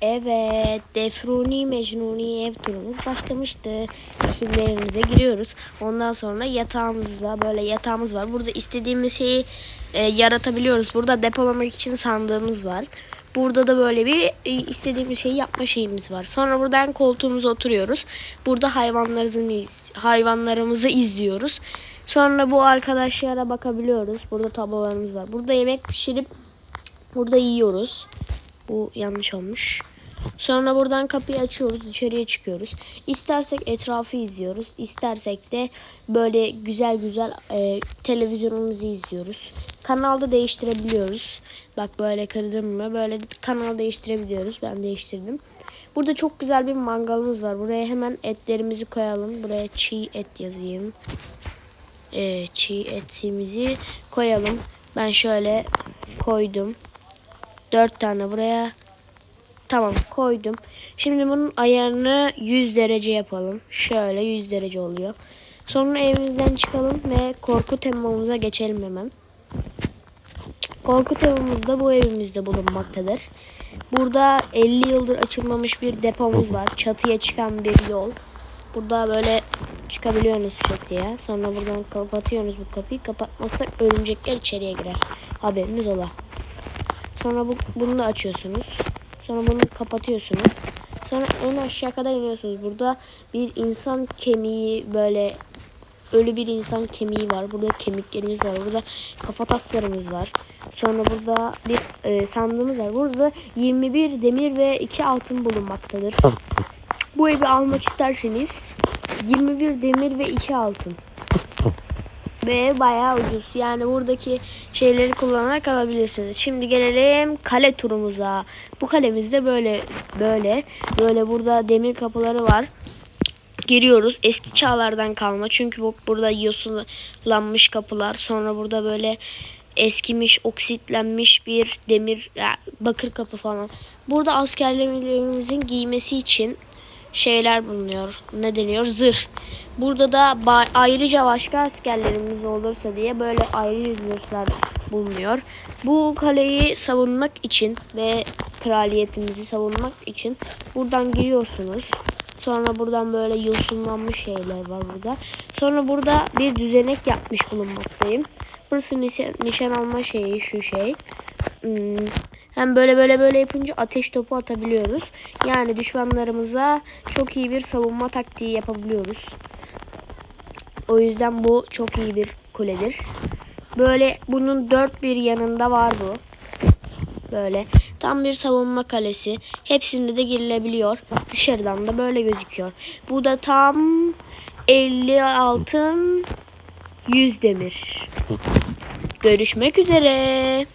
Evet, Defruni Mecnuni ev turumuz başlamıştı. Şimdi evimize giriyoruz. Ondan sonra yatağımızda böyle yatağımız var. Burada istediğimiz şeyi e, yaratabiliyoruz. Burada depolamak için sandığımız var. Burada da böyle bir e, istediğimiz şeyi yapma şeyimiz var. Sonra buradan koltuğumuza oturuyoruz. Burada hayvanlarımızı, hayvanlarımızı izliyoruz. Sonra bu arkadaşlara bakabiliyoruz. Burada tablolarımız var. Burada yemek pişirip burada yiyoruz. Bu yanlış olmuş. Sonra buradan kapıyı açıyoruz, dışarıya çıkıyoruz. İstersek etrafı izliyoruz, istersek de böyle güzel güzel e, televizyonumuzu izliyoruz. Kanalda değiştirebiliyoruz. Bak böyle kırdım mı böyle de kanal değiştirebiliyoruz. Ben değiştirdim. Burada çok güzel bir mangalımız var. Buraya hemen etlerimizi koyalım. Buraya çiğ et yazayım. E, çiğ etimizi koyalım. Ben şöyle koydum. Dört tane buraya Tamam koydum. Şimdi bunun ayarını 100 derece yapalım. Şöyle 100 derece oluyor. Sonra evimizden çıkalım ve korku temamıza geçelim hemen. Korku temamız da bu evimizde bulunmaktadır. Burada 50 yıldır açılmamış bir depomuz var. Çatıya çıkan bir yol. Burada böyle çıkabiliyorsunuz çatıya. Sonra buradan kapatıyorsunuz bu kapıyı. Kapatmazsak örümcekler içeriye girer. Haberiniz ola. Sonra bu, bunu da açıyorsunuz. Sonra bunu kapatıyorsunuz. Sonra en aşağı kadar iniyorsunuz. Burada bir insan kemiği böyle ölü bir insan kemiği var. Burada kemiklerimiz var. Burada kafataslarımız var. Sonra burada bir e, sandığımız var. Burada 21 demir ve 2 altın bulunmaktadır. Bu evi almak isterseniz 21 demir ve 2 altın. Ve bayağı ucuz. Yani buradaki şeyleri kullanarak alabilirsiniz. Şimdi gelelim kale turumuza. Bu kalemizde böyle böyle böyle burada demir kapıları var. Giriyoruz. Eski çağlardan kalma. Çünkü bu burada yosunlanmış kapılar. Sonra burada böyle eskimiş, oksitlenmiş bir demir, ya, bakır kapı falan. Burada askerlerimizin giymesi için şeyler bulunuyor. Ne deniyor? Zırh. Burada da ayrıca başka askerlerimiz olursa diye böyle ayrı zırhlar bulunuyor. Bu kaleyi savunmak için ve kraliyetimizi savunmak için buradan giriyorsunuz. Sonra buradan böyle yosunlanmış şeyler var burada. Sonra burada bir düzenek yapmış bulunmaktayım. Burası nişan, nişan alma şeyi şu şey. Hmm, hem böyle böyle böyle yapınca ateş topu atabiliyoruz. Yani düşmanlarımıza çok iyi bir savunma taktiği yapabiliyoruz. O yüzden bu çok iyi bir kuledir. Böyle bunun dört bir yanında var bu. Böyle tam bir savunma kalesi. Hepsinde de girilebiliyor. Dışarıdan da böyle gözüküyor. Bu da tam 50 altın 100 demir. Görüşmek üzere.